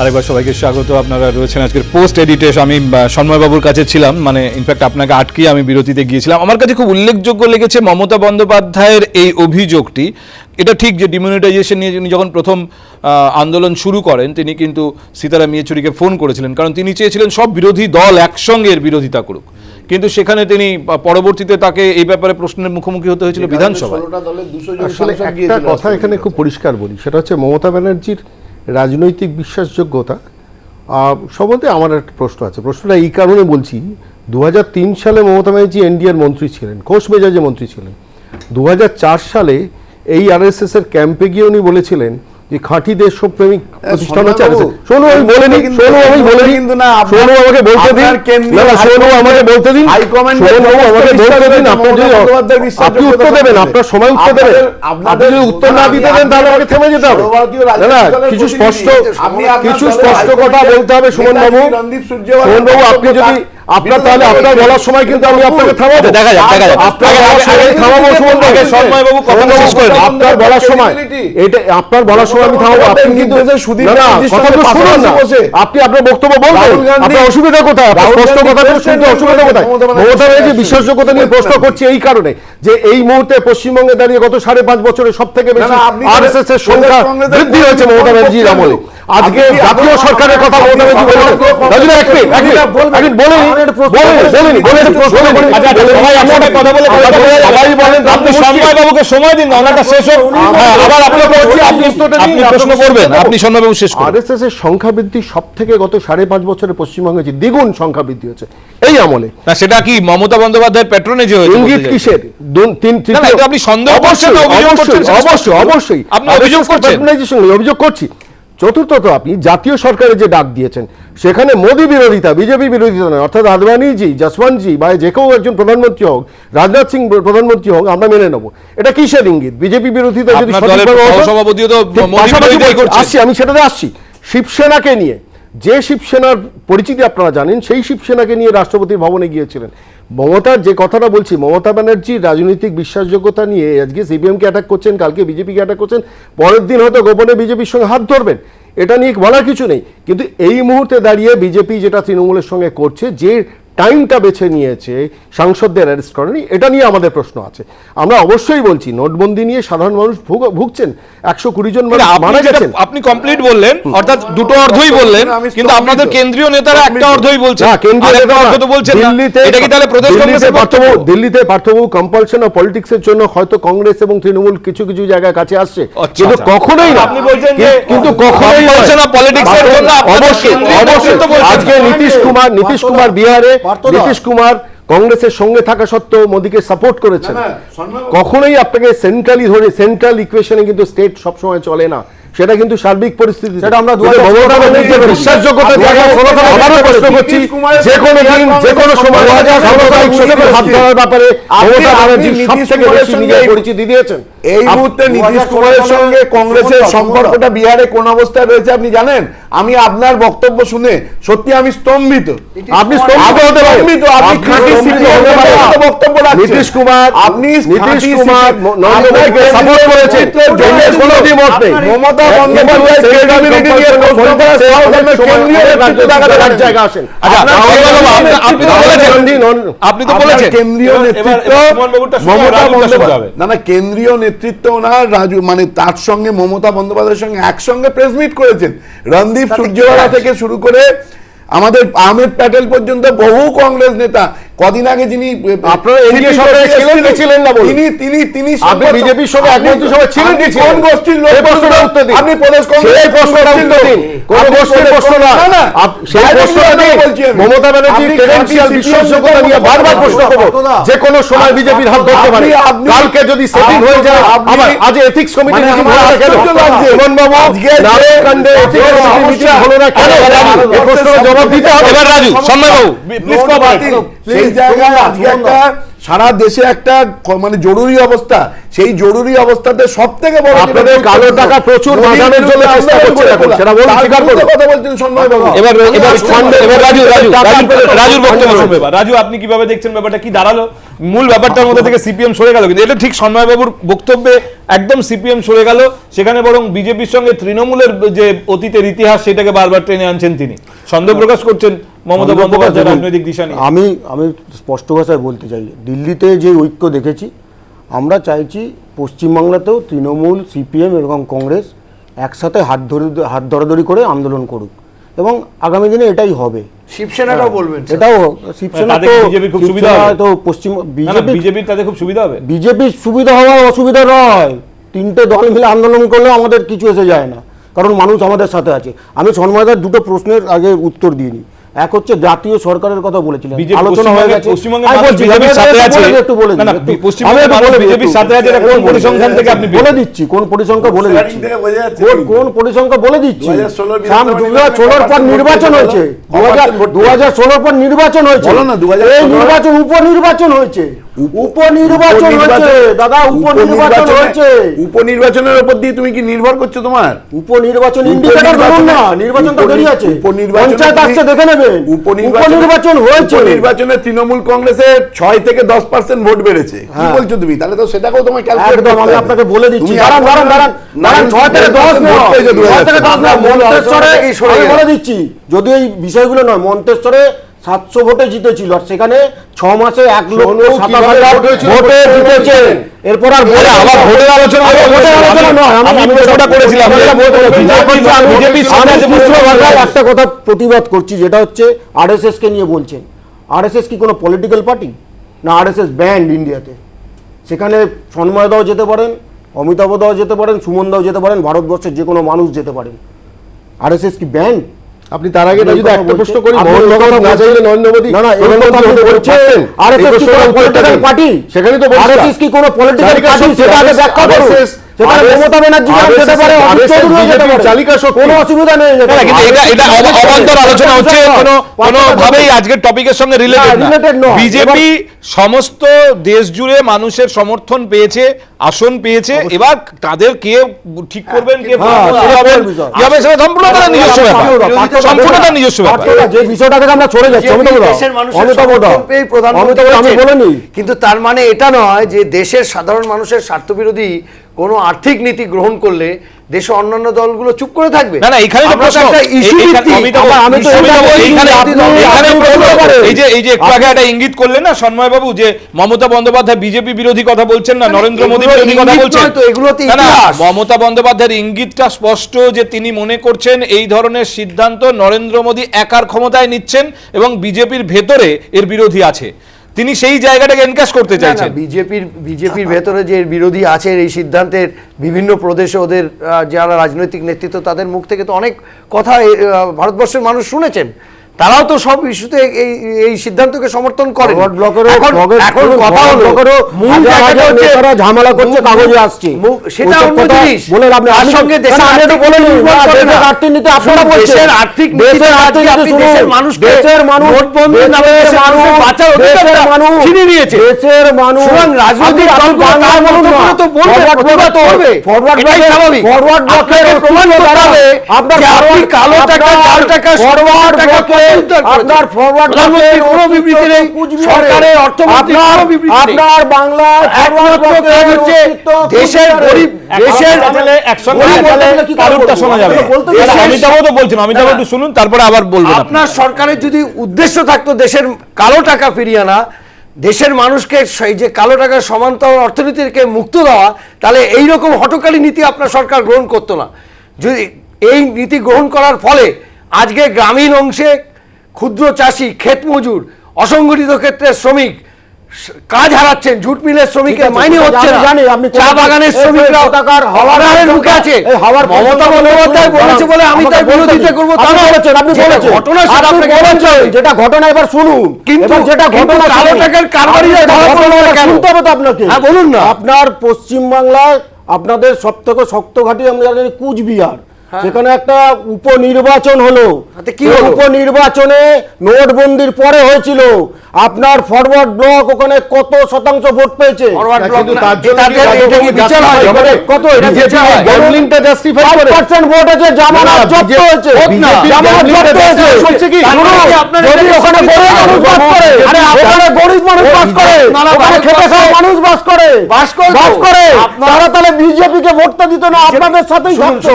আরেকবার সবাইকে স্বাগত। আপনারা রয়েছেন আজকের পোস্ট এডিটে আমি সন্ময়বাবুর কাছে ছিলাম। মানে ইনফ্যাক্ট আপনাকে আটকে আমি বিরতিতে গিয়েছিলাম। আমার কাছে খুব উল্লেখযোগ্য লেগেছে মমতা বন্দ্যোপাধ্যায়ের এই অভিযোগটি। এটা ঠিক যে ডিমনিটাইজেশন নিয়ে তিনি যখন প্রথম আন্দোলন শুরু করেন তিনি কিন্তু সীতারাম ইয়েচুরিকে ফোন করেছিলেন। কারণ তিনি চেয়েছিলেন সব বিরোধী দল একসঙ্গে এর বিরোধিতা করুক। কিন্তু সেখানে তিনি পরবর্তীতে তাকে এই ব্যাপারে প্রশ্নের মুখোমুখি হতে হয়েছিল বিধানসভায়। আসলে একটা কথা এখানে খুব পরিষ্কার বলি। সেটা হচ্ছে মমতা ব্যানার্জির রাজনৈতিক বিশ্বাসযোগ্যতা সম্বন্ধে আমার একটা প্রশ্ন আছে। প্রশ্নটা এই কারণে বলছি দু হাজার তিন সালে মমতা ব্যানার্জি এনডিআর মন্ত্রী ছিলেন, ঘোষ মেজাজে মন্ত্রী ছিলেন। দু হাজার চার সালে এই আরএসএসের ক্যাম্পে গিয়ে উনি বলেছিলেন যে খাঁটি দেশপ্রেমিক প্রতিষ্ঠান হচ্ছে শোনো আমি শোনো আমি কিন্তু না, শোনো আমাকে বলতে দিন। না, না, শোনো আমাকে বলতে দিন। হাইকমান্ডের শোনো আমাকে বলতে দিন। আপনার যদি আপনি উত্তর দেবেন আপনার সময় উত্তর দেবেন। আপনি যদি উত্তর না দিতে দেন তাহলে আমাকে থেমে যেতে হবে। না না কিছু স্পষ্ট। আপনি কিছু স্পষ্ট কথা বলতে হবে সুমন বাবু সুমন বাবু আপনি যদি আপনার তাহলে আপনার বলার সময় কিন্তু আমি আপনাকে থামাবো। দেখা যাক, দেখা যাক। আপনার আগে- থামাবো সুমন আগে সুমন বাবু, শেষ করে আপনার বলার সময় এটা আপনার বলার সময় আমি থামাবো। আপনি কিন্তু সুদীপ না কথা তো শুনুন না। আপনি আপনার বক্তব্য বলবেন? আপনার অসুবিধা কোথায়? গান্ধী কথা শুনতে অসুবিধা কোথায়? মমতা ব্যানার্জি। বিশ্বাসযোগ্যতা নিয়ে প্রশ্ন করছি এই কারণে যে এই মুহূর্তে পশ্চিমবঙ্গে দাঁড়িয়ে গত সাড়ে পাঁচ বছরে সব থেকে বেশি আরএসএস এর সংখ্যা বৃদ্ধি হয়েছে মমতা ব্যানার্জির আমলে। আজকে জাতীয় সরকারের কথা এক মিনিট এক মিনিট। বলেন বলেন বলেন। বলেন প্রশ্ন করেন আচ্ছা, আচ্ছা, সবাই আপনারা কথা বলে আমরা কথা বলে সবাই বলেন আপনি সন্ময়বাবুকে সময় দিন না শেষ হোক হ্যাঁ, আবার আপনাকে বলছি আপনি আপনি প্রশ্ন করবেন আপনি সন্ময়বাবু শেষ করুন আরএসএস এর সংখ্যা বৃদ্ধি সব থেকে গত সাড়ে পাঁচ বছরে পশ্চিমবঙ্গে যে দ্বিগুণ সংখ্যা বৃদ্ধি হচ্ছে এই আমলে। না সেটা কি মমতা বন্দ্যোপাধ্যায়ের প্যাট্রনেজে হয়েছে ইঙ্গিত কিসের? তিন আপনি সন্দেহ করছেন অবশ্যই, অবশ্যই, অবশ্যই স্পষ্ট। আপনি অভিযোগ করছেন। অভিযোগ করছি। চতুর্থত আপনি জাতীয় সরকারে যে ডাক দিয়েছেন সেখানে মোদি বিরোধিতা বিজেপি বিরোধিতা নয় অর্থাৎ আদবানিজি জসওয়ানজি বা যে কেউ একজন প্রধানমন্ত্রী হোক রাজনাথ সিং প্রধানমন্ত্রী হোক আমরা মেনে নেব। এটা কিসের ইঙ্গিত? বিজেপি বিরোধিতা যদি। আসছি আমি সেটাতে আসছি। শিবসেনাকে নিয়ে যে শিবসেনার পরিচিতি আপনারা জানেন, সেই শিবসেনাকে নিয়ে রাষ্ট্রপতির ভবনে গিয়েছিলেন। মমতার যে কথাটা বলছি, মমতা ব্যানার্জির রাজনৈতিক বিশ্বাসযোগ্যতা নিয়ে আজকে সিপিএমকে অ্যাটাক করছেন, কালকে বিজেপিকে অ্যাটাক করছেন, পরের দিন হয়তো গোপনে বিজেপির সঙ্গে হাত ধরবেন। এটা নিয়ে বলার কিছু নেই। কিন্তু এই মুহূর্তে দাঁড়িয়ে বিজেপি, যেটা তৃণমূলের সঙ্গে করছে, যে টাইমটা বেছে নিয়েছে সাংসদদের অ্যারেস্ট করেনি এটা নিয়ে আমাদের প্রশ্ন আছে। আমরা অবশ্যই বলছি নোটবন্দি নিয়ে সাধারণ মানুষ ভুগছেন। একশো কুড়ি জন মারা গেছেন। আপনি কমপ্লিট বললেন অর্থাৎ দুটো অর্ধই বললেন কিন্তু আপনাদের কেন্দ্রীয় নেতারা একটা অর্ধই বলছেন। কেন্দ্রীয় নেতারা তো বলছেন দিল্লিতে এটা কি তাহলে প্রদেশ কংগ্রেসের পার্থবাবু- দিল্লিতে পার্থবাবু কম্পালশন অফ পলিটিক্সের জন্য হয়তো কংগ্রেস এবং তৃণমূল কিছু কিছু জায়গায় কাছে আসছে। আচ্ছা, কিন্তু আচ্ছা। কখনোই না। আপনি বলছেন যে কিন্তু কখনোই compulsion of politics এর জন্য অবশ্যই অবশ্যই। আজকে নীতিশ কুমার নীতিশ কুমার বিহারে। নীতিশ কুমার কংগ্রেসের সঙ্গে থাকা সত্ত্বেও মোদীকে সাপোর্ট করেছেন। কখনোই আপনাকে সেন্ট্রালি ধরে সেন্ট্রাল ইকুয়েশনে কিন্তু স্টেট সবসময় চলে না। সেটা কিন্তু সার্বিক পরিস্থিতি সেটা আমরা বিশ্বাসযোগ্যতা প্রশ্ন করছি যে কোনো দিন যে কোনো সময় হাত ধরার ব্যাপারে পরিচিতি দিয়েছেন। এই মুহূর্তে নীতিশ কুমারের সঙ্গে কংগ্রেসের সম্পর্কটা বিহারে কোন অবস্থায় রয়েছে আপনি জানেন? আমি আপনার বক্তব্য শুনে সত্যি আমি স্তম্ভিত আপনি স্তম্ভিত হতে স্তম্ভিত আপনি খাঁটি হতে পারেন। মতো বক্তব্য রাখছেন নীতিশ কুমার আপনি নীতিশ কুমার CPM নরেন্দ্র আপনার মোদীকে কেন্দ্রীয় সাপোর্ট করেছেন কোনো দ্বিমত নেই মমতা নিয়ে প্রশ্ন করা আপনার কেন্দ্রীয় নেতৃত্ব দেখাতে জায়গা আসেন আচ্ছা, আপনি- আপনি তো বলেছেন। আপনি তো বলেছেন কেন্দ্রীয় নেতৃত্ব মমতা বন্দ্যোপাধ্যায় না না কেন্দ্রীয় নেতৃত্ব ওনার রাজু মানে তার সঙ্গে মমতা বন্দ্যোপাধ্যায়ের সঙ্গে একসঙ্গে প্রেস মিট করেছেন রণদীপ সূর্যওয়ালা থেকে শুরু করে আমাদের আহমেদ প্যাটেল পর্যন্ত বহু কংগ্রেস নেতা। কদিন আগে যিনি আপনারা ছিলেন না তিনি তিনি বিজেপির সঙ্গে ছিলেন? কোন গোষ্ঠীর লোক। আপনি প্রদেশ কংগ্রেস কোন আপনি প্রশ্ন না। সেই বাইরের প্রশ্নটা কথা দিন। বলছি আমি। মমতা ব্যানার্জির আপনি বিশ্বাসযোগ্যতা নিয়ে বারবার প্রশ্ন করব। যে কোনো সময় বিজেপির হাত ধরতে পারে কালকে যদি সেটিং হয়ে যায় আবার আজ এথিক্স কমিটি মানে মিটিং হলো না কেন আশ্চর্য বাবু যে ethics committee সমস্যা- মিটিং হলো না কেন এই প্রশ্নের জবাব দিতে হবে এবার রাজু সন্ময়বাবু প্লিজ নোট বাতিল। সেই জায়গায় আজকে একটা সারা দেশে একটা মানে জরুরি অবস্থা। সেই জরুরি অবস্থাতে সব থেকে বড় আপনাদের কালো টাকা প্রচুর বাজানোর জন্য চেষ্টা আন্দোলন এখন। সেটা বলুন, স্বীকার করুন। কথা বলছেন সন্ময় বাবু। এবার এবার এবার রাজু রাজু রাজু রাজুর রাজুর বক্তব্য শুনবে রাজু আপনি কীভাবে দেখছেন ব্যাপারটা? কি দাঁড়াল? মূল ব্যাপারটার মধ্যে থেকে সিপিএম সরে গেল কিন্তু এটা ঠিক সন্ময়বাবুর বক্তব্যে একদম সিপিএম সরে গেল। সেখানে বরং বিজেপির সঙ্গে তৃণমূলের যে অতীতের ইতিহাস সেটাকে বারবার টেনে আনছেন তিনি। সন্দেহ প্রকাশ করছেন মমতা বন্দ্যোপাধ্যায় রাজনৈতিক দিশা নিয়ে। আমি আমি স্পষ্ট ভাষায় বলতে চাই দিল্লিতে যে ঐক্য দেখেছি আমরা চাইছি পশ্চিমবাংলাতেও তৃণমূল সিপিএম এবং কংগ্রেস একসাথে হাত ধরে হাত ধরাধরি করে আন্দোলন করুক। এবং আগামী দিনে এটাই হবে। শিবসেনাটাও বলবেন স্যার। এটাও শিবসেনা তো বিজেপির খুব সুবিধা হবে? তো পশ্চিম বিজেপি বিজেপির তাতে খুব সুবিধা হবে। বিজেপির সুবিধা হওয়া অসুবিধা নয়। তিনটে দল মিলে আন্দোলন করলে আমাদের কিছু এসে যায় না। কারণ মানুষ আমাদের সাথে আছে। আমি সন্ময়দার দুটো প্রশ্নের আগে উত্তর দিইনি এক হচ্ছে জাতীয় সরকারের কথা বলেছিলেন। আলোচনা হয়ে গেছে। পরিসংখ্যান থেকে আপনি বলে দিচ্ছি কোন পরিসংখ্যা বলে দিচ্ছি। কোন কোন পরিসংখ্যা বলে দিচ্ছি। 2016 সাম বিধানসভা দু হাজার ষোলোর পর নির্বাচন হয়েছে। দু হাজার ষোলোর পর নির্বাচন হয়েছে। বলো না, 2016 এই নির্বাচন উপনির্বাচন হয়েছে। উপনির্বাচন হয়েছে দাদা উপনির্বাচন হয়েছে। উপনির্বাচনের উপর দিয়ে তুমি কি নির্ভর করছ তোমার? উপনির্বাচন ইন্ডিকেটর ধরুন না নির্বাচন তো দেরি আছে। পঞ্চায়েত আসছে দেখে নেবেন উপনির্বাচন হয়েছে। উপনির্বাচনে তৃণমূল কংগ্রেসের ছয় থেকে দশ পার্সেন্ট ভোট বেড়েছে। কি হ্যাঁ। বলছো তুমি? তাহলে তো সেটাকেও তোমার ক্যালকুলেট একদম আমি আপনাকে বলে দিচ্ছি। দাঁড়ান দাঁড়ান দাঁড়ান। দাঁড়ান ছয় থেকে দশ ছয় থেকে দশ নয় মন্তেশ্বরে আমি বলে দিচ্ছি যদি এই বিষয়গুলো নয় মন্তেশ্বরে সাতশো ভোটে জিতেছিল আর সেখানে ছ মাসে এক লক্ষ সাতাশ হাজার ভোটে জিতেছে। এরপর আর বলে আবার ভোটের আলোচনা। ভোটের আলোচনা নয় আমি প্রশ্নটা করেছিলাম আমি একটা কথা প্রতিবাদ করছি যেটা হচ্ছে আরএসএস কে নিয়ে বলছেন আরএসএস কি কোনো পলিটিক্যাল পার্টি না আরএসএস ব্যান্ড ইন্ডিয়াতে সেখানে সন্ময় দাও যেতে পারেন অমিতাভ দাও যেতে পারেন সুমন দাও যেতে পারেন ভারতবর্ষের যে কোনো মানুষ যেতে পারেন। আরএসএস কি ব্যান্ড আপনি তার আগে যদি একটা প্রশ্ন করি না চাইলে নরেন্দ্র মোদী না, না, বলছেন। এই কি কোনো উত্তরটা political দিন। তো RSS কি কোনো পলিটিক্যাল পার্টি? সেটা আগে ব্যাখ্যা করুন। RSS সেখানে মমতা ব্যানার্জি যেতে পারে, অজিত RSS চৌধুরীও যেতে বিজেপির পারে। চালিকা কোনো অসুবিধা নেই না, না, কিন্তু এটা এটা অবান্তর আলোচনা হচ্ছে কোনো কোনো আজকের টপিকের সঙ্গে রিলেটেড না, বিজেপি সমস্ত দেশ জুড়ে মানুষের সমর্থন পেয়েছে আসন পেয়েছে। এবার তাদের কে ঠিক করবেন কে হ্যাঁ, প্রধানমন্ত্রী সেটা হবেন বিষয়। কি হবে সেটা সম্পূর্ণ তার নিজস্ব ব্যাপার। সম্পূর্ণ তার নিজস্ব ব্যাপার। যে বিষয়টা থেকে আমরা যাচ্ছি আমি বলিনি। কিন্তু তার মানে এটা নয় যে দেশের সাধারণ মানুষের স্বার্থবিরোধী কোনো আর্থিক নীতি গ্রহণ করলে দেশে অন্যান্য দলগুলো চুপ করে থাকবে? না না এখানে এই- যে এই যে একটু আগে একটা ইঙ্গিত করলেন না সন্ময় বাবু যে মমতা বন্দ্যোপাধ্যায় বিজেপি বিরোধী কথা বলছেন না নরেন্দ্র মোদী বিরোধী কথা বলছেন। তো, এগুলো না, মমতা বন্দ্যোপাধ্যায়ের ইঙ্গিতটা স্পষ্ট যে তিনি মনে করছেন এই ধরনের সিদ্ধান্ত নরেন্দ্র মোদী একার ক্ষমতায় নিচ্ছেন এবং বিজেপির ভেতরে এর বিরোধী আছে। তিনি সেই জায়গাটাকে এনকাশ করতে চাইছেন। বিজেপির বিজেপির ভেতরে যে বিরোধী আছে এই সিদ্ধান্তের বিভিন্ন প্রদেশে ওদের যারা রাজনৈতিক নেতৃত্ব তাদের মুখ থেকে তো অনেক কথা ভারতবর্ষের মানুষ শুনেছেন। তারাও তো সব ইস্যুতে এই এই সিদ্ধান্তকে সমর্থন করে এখন কথা হলো মূল জায়গাটা হচ্ছে ঝামেলা করছে কাগজে আসছে সেটা অন্য জিনিস বলে। তার সঙ্গে দেশের আর্থিক বলে দেশের আর্থিক নীতি আপনারা বলছেন। আর্থিক নীতি আজকে আপনি দেশের মানুষ নোটবন্দি নামে দেশের মানুষ বাঁচার মানুষ ছিনিয়ে নিয়েছে। দেশের মানুষ রাজনৈতিক আপনি- আপনি না। করে তো বলবে, প্রতিবাদ করবে। ফরওয়ার্ড ব্লকে- স্বাভাবিক। ফরওয়ার্ড ব্লকের প্রমাণ দাঁড়ান। আপনার আপনি কালো টাকা, জাল টাকা, ফরওয়ার্ড টাকা ব্লকে উদ্ধার করেছেন। আপনার ফরওয়ার্ড কোনো বিবৃতি নেই, সরকারের অর্থমন্ত্রী কোনো বিবৃতি। আপনার ফরওয়ার্ড একমাত্র কাজ হচ্ছে দেশের গরিব দেশের শোনা যাবে। অমিতাভ তো বলছেন অমিতাভ একটু শুনুন তারপরে আবার বলবেন আপনার সরকারের যদি উদ্দেশ্য থাকতো দেশের কালো টাকা ফিরিয়ে আনা দেশের মানুষকে সেই যে কালো টাকার সমান্তর অর্থনীতিকে মুক্ত দেওয়া তাহলে এই রকম হটকারী নীতি আপনার সরকার গ্রহণ করতো না। যদি এই নীতি গ্রহণ করার ফলে আজকে গ্রামীণ অংশে ক্ষুদ্র চাষি ক্ষেত মজুর অসংগঠিত ক্ষেত্রের শ্রমিক কাজ হারাচ্ছেন জুট মিলের শ্রমিকের মাইনে হচ্ছে না চা বাগানের শ্রমিকরা হাওয়ার হাওয়ারের মুখে আছে এই হাওয়ার মমতা বন্দ্যোপাধ্যায় বলেছে বলে আমি তার বিরোধিতা করব তা নয়। বলেছেন আপনি বলেছেন ঘটনা সেটা আপনি বলেছেন, যেটা ঘটনা এবার শুনুন কিন্তু- যেটা ঘটনা কালো। টাকার কারবারিরা ধরা পড়ল না কেন? শুনতে হবে তো আপনাকে হ্যাঁ, বলুন না। আপনার পশ্চিমবাংলায় আপনাদের সব থেকে শক্ত ঘাঁটি আমরা জানি কুচবিহার সেখানে একটা উপনির্বাচন হলো কি উপনির্বাচনে নোটবন্দির পরে হয়েছিল আপনার ফরওয়ার্ড ব্লক ওখানে কত শতাংশ ভোট পেয়েছে Forward block কিন্তু না, তার জন্য এটা- কি এটা- এটা কি রাজভবন বিচার হয়? justify করে? কত এটা BJP বিচার হয়? gambling-টা justify করে? 5% ভোট আছে জামানত জব্দ হয়েছে জামানত জব্দ হয়েছে কি? শুনুন, তার কি আপনার যদি এখানে ওখানে সুবিধা গরিব আছে? মানুষ বাস করে আরে ওখানে গরিব মানুষ বাস করে। আপনারা ওখানে খেটে খাওয়া মানুষ বাস করে। বাস করে বাস করে। তারা তাহলে বিজেপি কে ভোটটা দিত না আপনাদের সাথেই থাকতো।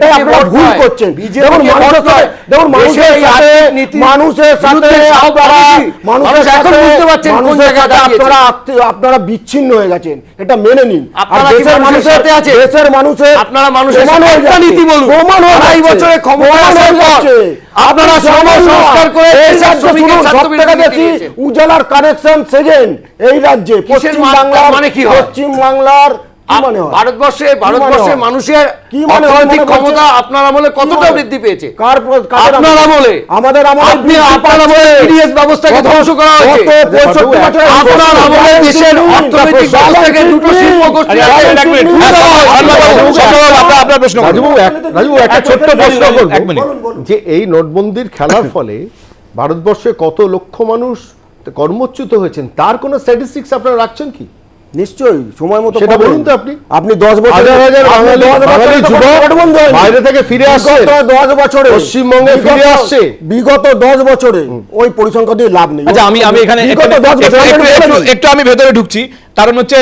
কে আপনারা ভুল করছেন। দেখুন মানুষের সাথে দেখুন মানুষের সাথে মানুষের সাথে আপনারা মানুষের সাথে বুঝতে পারছেন কোন মানুষের সাথে আপনারা আপনারা বিচ্ছিন্ন হয়ে গেছেন। এটা মেনে নিন। আর আপনারা দেশের মানুষের সাথে আছেন? দেশের মানুষের আপনারা মানুষের নীতি বলুন। প্রমাণ হয়ে। বছরে ক্ষমতায় আপনারা সংস্কার করে। উজালার কানেকশন সেকেন্ড এই রাজ্যে পশ্চিম মানে- বাংলার কি? পশ্চিম বাংলার ভারতবর্ষে কি মানে ভারতবর্ষের মানুষের কি মানে অর্থনৈতিক ক্ষমতা আপনার আমলে কতটা মানে? বৃদ্ধি পেয়েছে? কার আপনার আমলে। আমাদের আমলে আপনি আপনার আমলে পিডিএস ব্যবস্থাকে ধ্বংস করা হয়েছে। গত 65 বছরে আপনার আমলে দেশের অর্থনৈতিক ব্যবস্থাকে দুটো শিল্প গোষ্ঠী আপনার- আপনার প্রশ্ন একটা ছোট্ট প্রশ্ন করব। এক মিনিট। যে এই নোটবন্দির খেলার ফলে ভারতবর্ষে কত লক্ষ মানুষ কর্মচ্যুত হয়েছেন তার কোনো স্ট্যাটিস্টিক্স আপনারা রাখছেন কি? নিশ্চয়ই সময় মতো সেটা বলুন তো আপনি। আপনি দশ বছর হাজার হাজার বাঙালি বাঙালি যুবক বাইরে থেকে ফিরে আসছে। বছরে পশ্চিমবঙ্গে ফিরে আসছে। বিগত দশ বছরে ওই পরিসংখ্যান দিয়ে লাভ নেই। আচ্ছা আমি আমি এখানে একটু- আমি ভেতরে ঢুকছি। কারণ হচ্ছে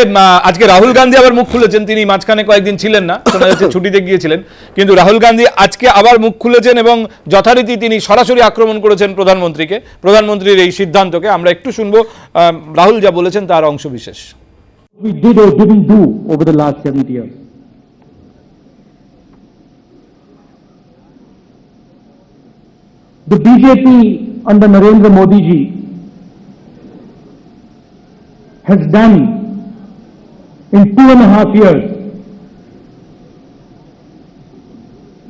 আজকে রাহুল গান্ধী আবার মুখ খুলেছেন। তিনি মাঝখানে কয়েকদিন ছিলেন না শোনা যাচ্ছে ছুটিতে গিয়েছিলেন। কিন্তু রাহুল গান্ধী আজকে আবার মুখ খুলেছেন এবং যথারীতি তিনি সরাসরি আক্রমণ করেছেন প্রধানমন্ত্রীকে প্রধানমন্ত্রীর এই সিদ্ধান্তকে। আমরা একটু শুনব আহ, রাহুল যা বলেছেন তার অংশ বিশেষ we did or didn't do over the last 70 years. The BJP under Narendra Modi ji has done in two and a half years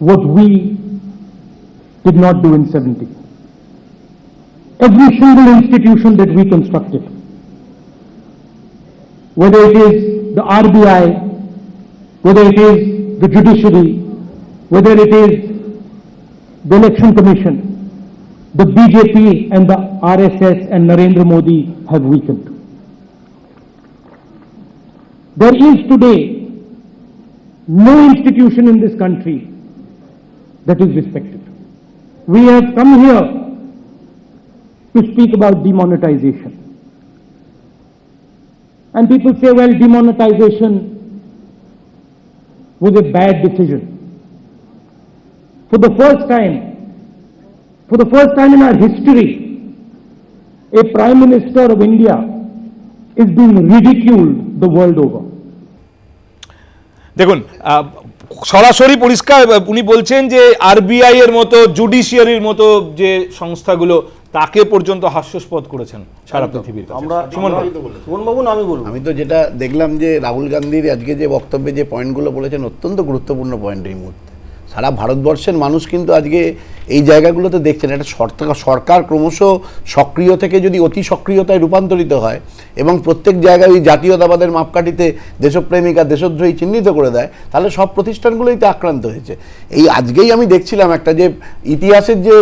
what we did not do in 70. Every single institution that we constructed, whether it is the RBI, whether it is the judiciary, whether it is the election commission, the BJP and the RSS and Narendra Modi have weakened. There is today no institution in this country that is respected. We have come here to speak about demonetization. And people say, well, demonetization was a bad decision. For the first time, for the first time in our history, a Prime Minister of India is being ridiculed the world over. দেখুন সরাসরি পরিষ্কার উনি বলছেন যে RBI এর মতো জুডিশিয়ারির মতো যে সংস্থাগুলো তাকে পর্যন্ত হাস্যস্পদ করেছেন সারা পৃথিবীর আমরা সুমন বাবু। সুমন বাবু না আমি বলব। আমি তো যেটা দেখলাম যে রাহুল গান্ধীর আজকে যে বক্তব্যে যে পয়েন্টগুলো বলেছেন অত্যন্ত গুরুত্বপূর্ণ পয়েন্ট এই মুহূর্তে। সারা ভারতবর্ষের মানুষ কিন্তু আজকে এই জায়গাগুলোতে দেখছেন, একটা সরকার সরকার ক্রমশ সক্রিয় থেকে যদি অতি সক্রিয়তায় রূপান্তরিত হয় এবং প্রত্যেক জায়গায় ওই জাতীয়তাবাদের মাপকাঠিতে দেশপ্রেমিক আর দেশদ্রোহী চিহ্নিত করে দেয়, তাহলে সব প্রতিষ্ঠানগুলোই তো আক্রান্ত হয়েছে। এই আজকেই আমি দেখছিলাম একটা যে ইতিহাসের যে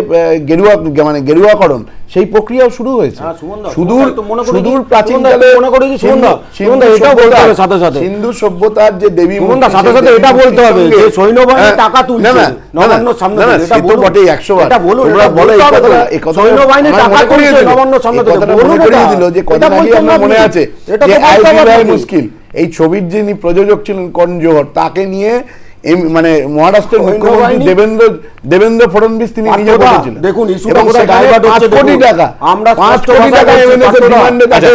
গেরুয়া মানে গেরুয়াকরণ সেই প্রক্রিয়াও শুরু হয়েছে হ্যাঁ, সুদূর। সুদূর প্রাচীন মনে করে দা, সুমন দা, এটাও বলতে হবে সাথে সাথে। সিন্ধু সভ্যতার যে দেবী সাথে সাথে এটা বলতে হবে যে সৈন্যবাহিনী টাকা তুলছে, না, না, নবান্নর সামনে এটা তো বটেই, 100 বার। এটা বলুন, তোমরা বলো এই কথাটা, কথাটা সৈন্যবাহিনী টাকা তুলছে দিল। নবান্নর সামনে বলুন মনে করিয়ে দিল যে আগে আমার মনে আছে এটা তো বলতে হবে মুশকিল এই ছবির যিনি প্রযোজক ছিলেন করণ জোহর তাকে নিয়ে মানে মহারাষ্ট্রের মুখ্যমন্ত্রী দেবেন্দ্র দেবেন্দ্র ফডনবিস তিনি নিজে বলেছিলেন দেখুন, ইস্যুটা কোথায় সেখানে হচ্ছে কোটি টাকা। আমরা পাঁচ স্পষ্ট কোটি টাকা এমএনএস পাত্রদা। ডিমান্ডে তাকে।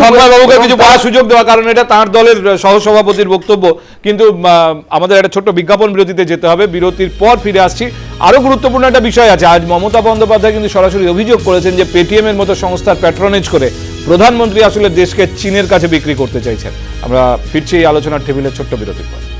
সন্ধ্যা বাবুকে কিছু বলার সুযোগ দেওয়া কারণ এটা তার দলের সহসভাপতির বক্তব্য। কিন্তু আমাদের একটা ছোট্ট বিজ্ঞাপন বিরতিতে যেতে হবে। বিরতির পর ফিরে আসছি। আরও গুরুত্বপূর্ণ একটা বিষয় আছে। আজ মমতা বন্দ্যোপাধ্যায় কিন্তু সরাসরি অভিযোগ করেছেন যে পেটিএম এর মতো সংস্থার প্যাট্রনেজ করে প্রধানমন্ত্রী আসলে দেশকে চীনের কাছে বিক্রি করতে চাইছেন। আমরা ফিরছি এই আলোচনার টেবিলের ছোট্ট বিরতির পর।